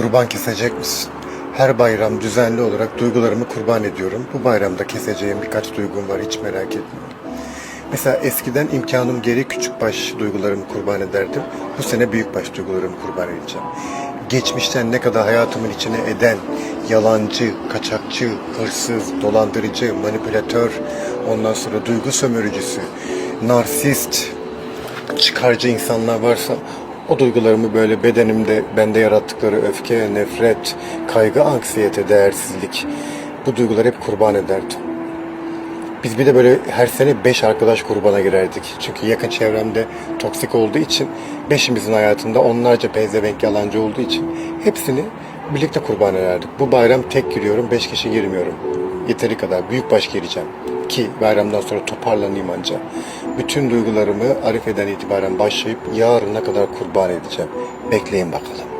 Kurban kesecek misin? Her bayram düzenli olarak duygularımı kurban ediyorum. Bu bayramda keseceğim birkaç duygum var hiç merak etme. Mesela eskiden imkanım geri küçük baş duygularımı kurban ederdim. Bu sene büyük baş duygularımı kurban edeceğim. Geçmişten ne kadar hayatımın içine eden yalancı, kaçakçı, hırsız, dolandırıcı, manipülatör, ondan sonra duygu sömürücüsü, narsist, çıkarcı insanlar varsa o duygularımı böyle bedenimde bende yarattıkları öfke, nefret, kaygı, anksiyete, değersizlik bu duyguları hep kurban ederdim. Biz bir de böyle her sene beş arkadaş kurbana girerdik. Çünkü yakın çevremde toksik olduğu için beşimizin hayatında onlarca pezevenk yalancı olduğu için hepsini birlikte kurban ederdik. Bu bayram tek giriyorum, beş kişi girmiyorum. Yeteri kadar büyük baş gireceğim. Ki bayramdan sonra toparlanayım anca. Bütün duygularımı Arife'den itibaren başlayıp yarına kadar kurban edeceğim. Bekleyin bakalım.